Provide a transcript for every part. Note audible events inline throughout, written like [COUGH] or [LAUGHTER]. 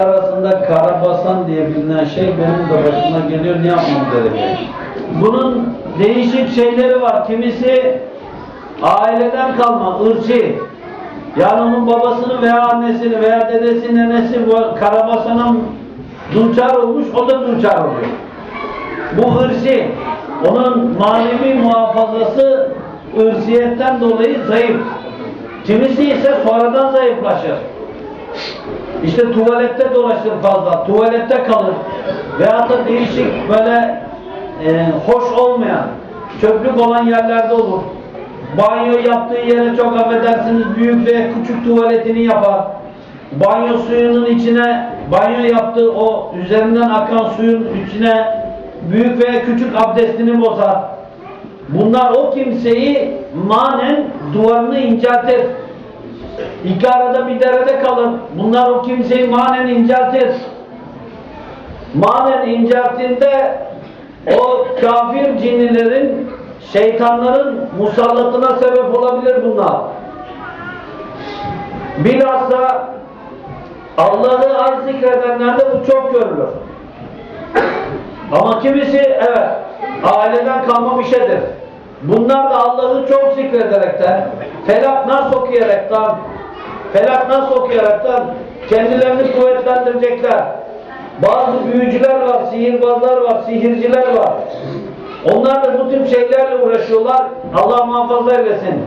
arasında karabasan diye bilinen şey benim de başıma geliyor ne yapmam gerekiyor? Bunun değişik şeyleri var. Kimisi aileden kalma, ırçı. Yani onun babasını veya annesini veya dedesi, nenesi karabasana duçar olmuş, o da duçar oluyor. Bu hırsi, onun manevi muhafazası ırsiyetten dolayı zayıf. Kimisi ise sonradan zayıflaşır. İşte tuvalette dolaşır fazla, tuvalette kalır. Veyahut da değişik böyle e, hoş olmayan, çöplük olan yerlerde olur. Banyo yaptığı yere çok affedersiniz büyük ve küçük tuvaletini yapar. Banyo suyunun içine, banyo yaptığı o üzerinden akan suyun içine büyük ve küçük abdestini bozar. Bunlar o kimseyi manen duvarını inceltir. İki arada bir derede kalır. Bunlar o kimseyi manen inceltir. Manen incelttiğinde o kafir cinnilerin, şeytanların musallatına sebep olabilir bunlar. Bilhassa Allah'ı az zikredenlerde bu çok görülür. Ama kimisi evet aileden kalma bir şeydir. Bunlar da Allah'ı çok zikrederekten, felak nas okuyaraktan, felak nas okuyaraktan kendilerini kuvvetlendirecekler. Bazı büyücüler var, sihirbazlar var, sihirciler var. Onlar da bu tip şeylerle uğraşıyorlar. Allah muhafaza eylesin.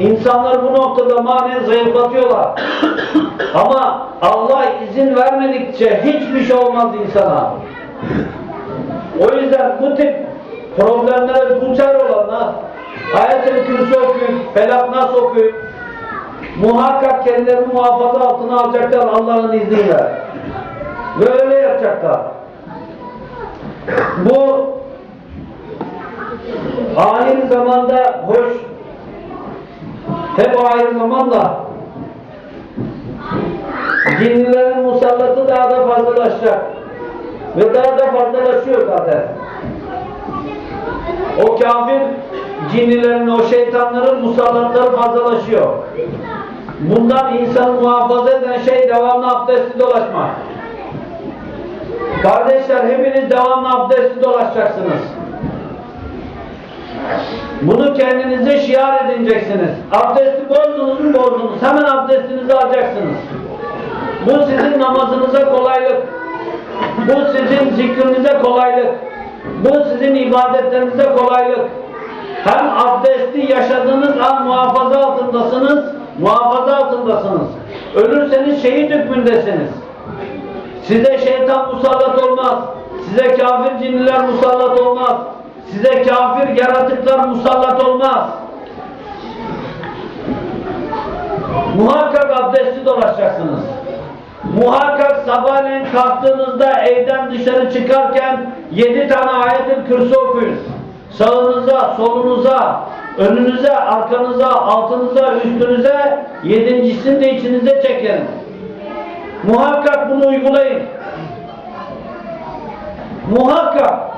İnsanları bu noktada manen zayıflatıyorlar. [COUGHS] Ama Allah izin vermedikçe hiçbir şey olmaz insana. O yüzden bu tip problemlere duçar olanlar ayet-i kürsü okuyup, felak nas okuyup muhakkak kendilerini muhafaza altına alacaklar Allah'ın izniyle. Ve öyle yapacaklar. Bu ahir zamanda hoş hep ahir zamanda cinlilerin musallatı daha da fazlalaşacak. Ve daha da fazlalaşıyor zaten. O kafir cinnilerin, o şeytanların musallatları fazlalaşıyor. Bundan insanı muhafaza eden şey devamlı abdestli dolaşmak. Kardeşler hepiniz devamlı abdestli dolaşacaksınız. Bunu kendinize şiar edineceksiniz. Abdesti bozdunuz mu bozdunuz. Hemen abdestinizi alacaksınız. Bu sizin namazınıza kolaylık. Bu sizin zikrinize kolaylık. Bu sizin ibadetlerinize kolaylık. Hem abdesti yaşadığınız an muhafaza altındasınız, altındasınız. Ölürseniz şehit hükmündesiniz. Size şeytan musallat olmaz. Size kafir cinniler musallat olmaz. Size kafir yaratıklar musallat olmaz. Muhakkak abdestli dolaşacaksınız. Muhakkak sabahleyin kalktığınızda evden dışarı çıkarken yedi tane ayetin kürsü okuyun. Sağınıza, solunuza, önünüze, arkanıza, altınıza, üstünüze, yedincisini de içinize çekin. Muhakkak bunu uygulayın. Muhakkak.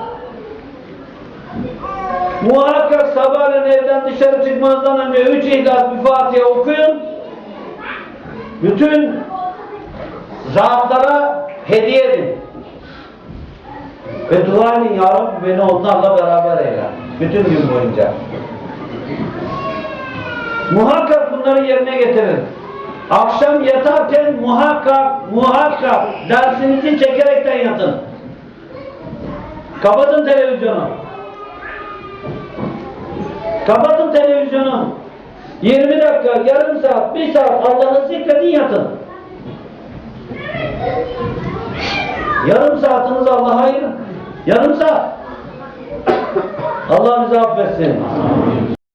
Muhakkak sabahleyin evden dışarı çıkmazdan önce üç ihlas bir Fatiha okuyun. Bütün zatlara hediye edin. Ve dua edin ya Rabbi beni onlarla beraber eyle. Bütün gün boyunca. Muhakkak bunları yerine getirin. Akşam yatarken muhakkak, muhakkak dersinizi çekerekten yatın. Kapatın televizyonu. Kapatın televizyonu. 20 dakika, yarım saat, bir saat Allah'ı zikredin yatın. Yarım saatinizi Allah'a ayırın. Yarım saat. Allah bizi affetsin.